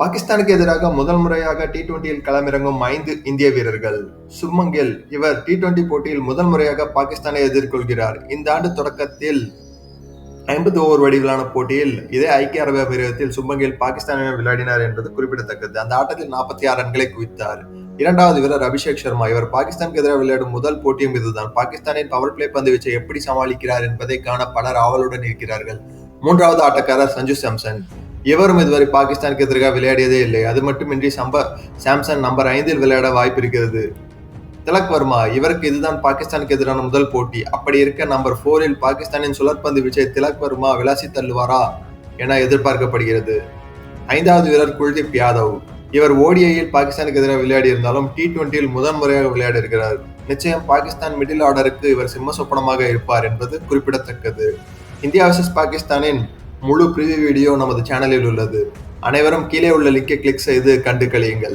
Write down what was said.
பாகிஸ்தானுக்கு எதிராக முதல் முறையாக டி டுவெண்டியில் களமிறங்கும் ஐந்து இந்திய வீரர்கள். சுப்மங்கில் இவர் டி டுவெண்டி போட்டியில் முதல் முறையாக பாகிஸ்தானை எதிர்கொள்கிறார். இந்த ஆண்டு தொடக்கத்தில் ஐம்பது ஓவர் வடிவிலான போட்டியில் இதே ஐக்கிய அரபு அமீரகத்தில் சுப்மன் பாகிஸ்தானிடம் விளையாடினார் என்பது குறிப்பிடத்தக்கது. அந்த ஆட்டத்தில் நாற்பத்தி ஆறு ரன்களை குவித்தார். இரண்டாவது வீரர் அபிஷேக் சர்மா இவர் பாகிஸ்தானுக்கு எதிராக விளையாடும் முதல் போட்டியும் இதுதான். பாகிஸ்தானின் பவர் பிளே பந்து வீச்சை எப்படி சமாளிக்கிறார் என்பதை காண பலர் ஆவலுடன் இருக்கிறார்கள். மூன்றாவது ஆட்டக்காரர் சஞ்சு சாம்சன். எவரும் இதுவரை பாகிஸ்தானுக்கு எதிராக விளையாடியதே இல்லை. அது மட்டுமின்றி சம்ப சாம்சங் நம்பர் ஐந்தில் விளையாட வாய்ப்பு இருக்கிறது. திலக் வர்மா இவருக்கு இதுதான் பாகிஸ்தானுக்கு எதிரான முதல் போட்டி. அப்படி இருக்க நம்பர் போரில் பாகிஸ்தானின் சுழற்பந்து விஜய் திலக் வர்மா விளாசி தள்ளுவாரா என எதிர்பார்க்கப்படுகிறது. ஐந்தாவது வீரர் குல்தீப் யாதவ். இவர் ஓடிஐயில் பாகிஸ்தானுக்கு எதிராக விளையாடி இருந்தாலும் டி டுவெண்டியில் முதன் முறையாக விளையாடி இருக்கிறார். நிச்சயம் பாகிஸ்தான் மிடில் ஆர்டருக்கு இவர் சிம்ம சொப்பனமாக இருப்பார் என்பது குறிப்பிடத்தக்கது. இந்தியா வர்சஸ் பாகிஸ்தானின் முழு பிரிவு வீடியோ நமது சேனலில் உள்ளது. அனைவரும் கீழே உள்ள லிங்கை கிளிக் செய்து கண்டு கழியுங்கள்.